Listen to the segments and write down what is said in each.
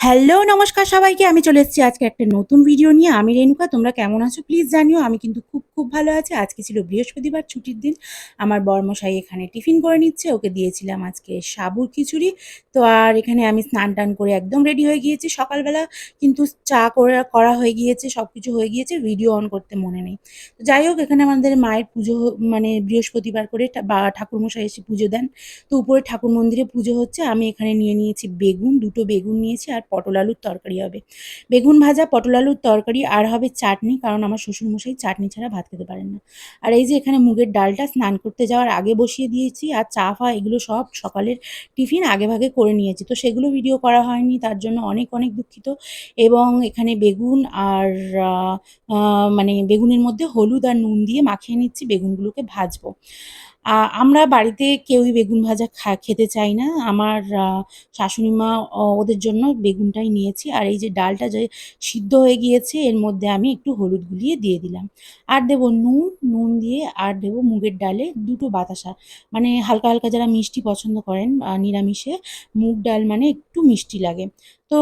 Hello নমস্কার সবাইকে। আমি চলে এসেছি আজকে একটা নতুন ভিডিও নিয়ে। আমি রেণুকা, তোমরা কেমন আছো? প্লিজ জানিও, আমি কিন্তু খুব খুব ভালো আছি। আজকে ছিল বৃহস্পতিবার, ছুটির দিন। আমার বর্মশাই এখানে টিফিন করে নিচ্ছে। ওকে দিয়েছিলাম আজকে সাবুর খিচুড়ি। তো আর এখানে আমি স্নান টান করে একদম রেডি হয়ে গিয়েছি। সকালবেলা কিন্তু চা করে, করা হয়ে গিয়েছে সব কিছু হয়ে গিয়েছে। ভিডিও অন করতে মনে নেই। তো যাই হোক, এখানে আমাদের মায়ের পুজো মানে বৃহস্পতিবার করে বা ঠাকুরমশাই এসে পুজো দেন। তো উপরে ঠাকুর মন্দিরে পুজো হচ্ছে। আমি এখানে নিয়ে নিয়েছি বেগুন, দুটো বেগুন নিয়েছি আর পটল আলুর তরকারি হবে। বেগুন ভাজা, পটল আলুর তরকারি, আর হবে চাটনি, কারণ আমার শ্বশুরমশাই চাটনি ছাড়া ভাত খেতে পারেন না। আর এই যে এখানে মুগের ডালটা স্নান করতে যাওয়ার আগে বসিয়ে দিয়েছি, আর চা ফা এগুলো সব সকালের টিফিন আগে ভাগে করে নিয়েছি। তো সেগুলো ভিডিও করা হয়নি, তার জন্য অনেক অনেক দুঃখিত। এবং এখানে বেগুন আর মানে বেগুনের মধ্যে হলুদ আর নুন দিয়ে মাখিয়ে নিচ্ছি, বেগুনগুলোকে ভাজবো। আমরা বাড়িতে কেউই বেগুন ভাজা খা খেতে চাই না। আমার শাশুড়ি মা ওদের জন্য বেগুনটাই নিয়েছি। আর এই যে ডালটা যে সিদ্ধ হয়ে গিয়েছে এর মধ্যে আমি একটু হলুদ গুলিয়ে দিয়ে দিলাম। আর দেব নুন, নুন দিয়ে আর দেবো মুগের ডালে দুটো বাতাসা। মানে হালকা, হালকা যারা মিষ্টি পছন্দ করেন নিরামিষে মুগ ডাল মানে একটু মিষ্টি লাগে। তো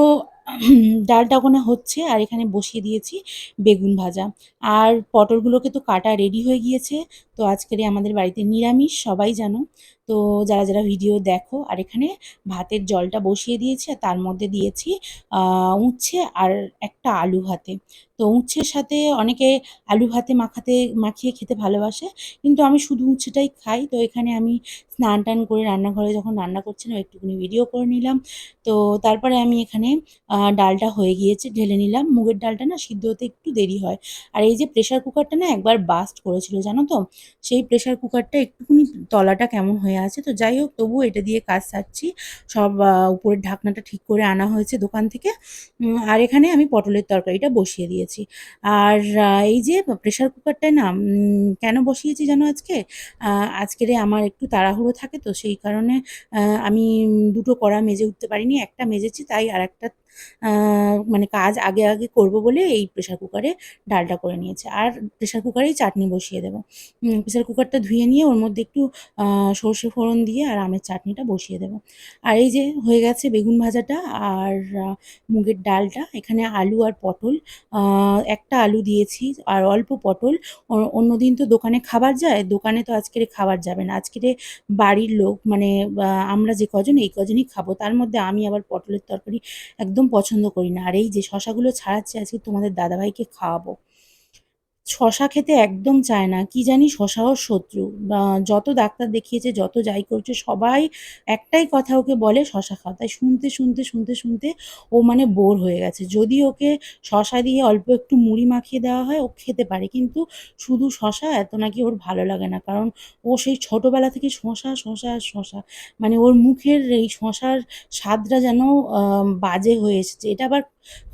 ডালটা ওখানে হচ্ছে আর এখানে বসিয়ে দিয়েছি বেগুন ভাজা। আর পটলগুলোকে তো কাটা রেডি হয়ে গিয়েছে। তো আজকের আমাদের বাড়িতে নিরামিষ, সবাই জানো। তো যারা, যারা ভিডিও দেখো আর এখানে ভাতের জলটা বসিয়ে দিয়েছি আর তার মধ্যে দিয়েছি উচ্ছে আর একটা আলু ভাতে। তো উচ্ছের সাথে অনেকে আলু ভাতে মাখাতে মাখিয়ে খেতে ভালোবাসে। কিন্তু আমি শুধু উচ্ছেটাই খাই। তো এখানে আমি স্নান টান করে রান্নাঘরে যখন রান্না করছিলাম একটুখানি ভিডিও করে নিলাম। তো তারপরে আমি এখানে ডালটা হয়ে গিয়েছে ঢেলে নিলাম। মুগের ডালটা না সিদ্ধ হতে একটু দেরি হয়। আর এই যে প্রেশার কুকারটা না একবার বাস্ট করেছিল জানো তো? সেই প্রেশার কুকারটা একটুখানি তলাটা কেমন হয়ে আছে। তো যাই হোক তবুও এটা দিয়ে কাজ সারছি। সব উপরের ঢাকনাটা ঠিক করে আনা হয়েছে দোকান থেকে। আর এখানে আমি পটলের তরকারিটা বসিয়ে দিয়েছি। আর এই যে প্রেশার কুকারটায় না কেন বসিয়েছি জানো আজকে? আজকেরে আমার একটু তাড়াহুড়ো থাকে তো সেই কারণে আমি দুটো কড়া মেজে উঠতে পারিনি। একটা মেজেছি তাই আরেকটা আ মানে কাজ আগে, আগে করব বলে এই প্রেশার কুকারে ডালটা করে নিয়েছে আর প্রেশার কুকারেই চাটনি বসিয়ে দেবো। প্রেশার কুকারটা ধুয়ে নিয়ে ওর মধ্যে একটু সর্ষে ফোড়ন দিয়ে আর আমের চাটনিটা বসিয়ে দেবো। আর এই যে হয়ে গেছে বেগুন ভাজাটা আর মুগের ডালটা। এখানে আলু আর পটল একটা আলু দিয়েছি আর অল্প পটল। অন্যদিন তো দোকানে খাবার যায়, দোকানে তো আজকেরে খাবার যাবে না। আজকেরে বাড়ির লোক মানে আমরা যে কজন এই কজনই খাব। তার মধ্যে আমি আবার পটলের তরকারি একদম পছন্দ করি না। আর এই যে শশাগুলো ছাড়াচ্ছি আজকে তোমাদের দাদাভাইকে খাওয়াবো। শশা খেতে একদম চায় না। কি জানি শশা ওর শত্রু। যত ডাক্তার দেখিয়েছে, যত যাই করছে সবাই একটাই কথা ওকে বলে, "শশা খাও।" তাই শুনতে, শুনতে, শুনতে, শুনতে ও মানে বোর হয়ে গেছে। যদি ওকে শশা দিয়ে অল্প একটু মুড়ি মাখিয়ে দেওয়া হয়, ও খেতে পারে। কিন্তু শুধু শশা এত নাকি ওর ভালো লাগে না। কারণ ও সেই ছোটোবেলা থেকে শশা, শশা শশা। মানে ওর মুখের এই শশার স্বাদটা যেন বাজে হয়ে এসেছে। এটা আবার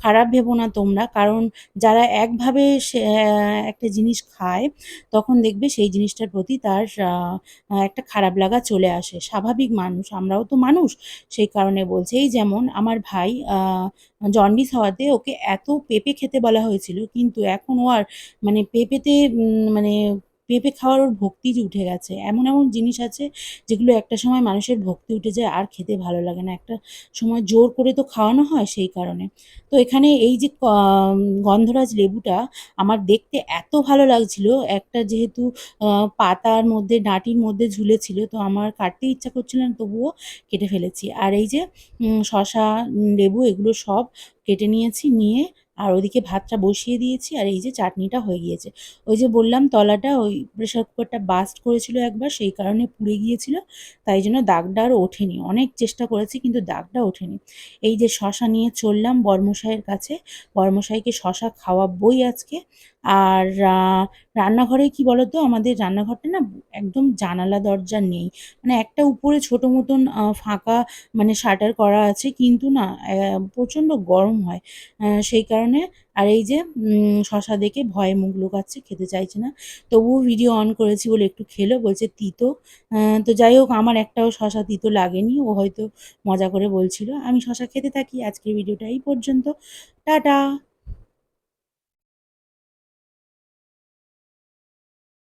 খারাপ ভেবো না তোমরা। কারণ যারা একভাবে একটা জিনিস খায়, তখন দেখবে সেই জিনিসটার প্রতি তার একটা খারাপ লাগা চলে আসে। স্বাভাবিক মানুষ, আমরাও তো মানুষ। সেই কারণে বলছি। এই যেমন আমার ভাই জন্ডিস হওয়াতে ওকে এত পেঁপে খেতে বলা হয়েছিল, কিন্তু এখন ও আর মানে পেঁপেতে মানে পেঁপে খাওয়ার ওর ভক্তি যে উঠে গেছে। এমন, এমন জিনিস আছে যেগুলো একটা সময় মানুষের ভক্তি উঠে যায় আর খেতে ভালো লাগে না। একটা সময় জোর করে তো খাওয়ানো হয় সেই কারণে। তো এখানে এই যে গন্ধরাজ লেবুটা আমার দেখতে এত ভালো লাগছিল, একটা যেহেতু পাতার মধ্যে ডাঁটির মধ্যে ঝুলেছিল, তো আমার কাটতে ইচ্ছা করছিল না তবুও কেটে ফেলেছি। আর এই যে শসা, লেবু এগুলো সব কেটে নিয়েছি, নিয়ে আর ওদিকে ভাতটা বসিয়ে দিয়েছি আর এই যে চাটনিটা হয়ে গিয়েছে। ওই যে বললাম তলাটা, ওই প্রেশার কুকারটা বাস্ট করেছিল একবার, সেই কারণে পুড়ে গিয়েছিল। তাই জন্য দাগটা আর ওঠেনি। অনেক চেষ্টা করেছি কিন্তু দাগটা ওঠেনি। এই যে শশা নিয়ে চললাম বর্মশাইয়ের কাছে। বর্মশাইকে শশা খাওয়াবই আজকে। আর রান্নাঘরে কি বলো তো আমাদের রান্নাঘরটা না একদম জানালা দরজা নেই। মানে একটা উপরে ছোট মতন ফাঁকা মানে শাটার করা আছে কিন্তু না প্রচণ্ড গরম হয়। সেই কারণে আর এই যে শশা দেখে ভয়ে মুখ লুকাচ্ছে, খেতে চাইছে না। তবুও ভিডিও অন করেছি বলে একটু খেলো, বলছে তিতো। তো যাই হোক আমার একটাও শশা তিতো লাগেনি। ও হয়তো মজা করে বলছিল। আমি শশা খেতে থাকি। আজকের ভিডিওটা এই পর্যন্ত। টাটা।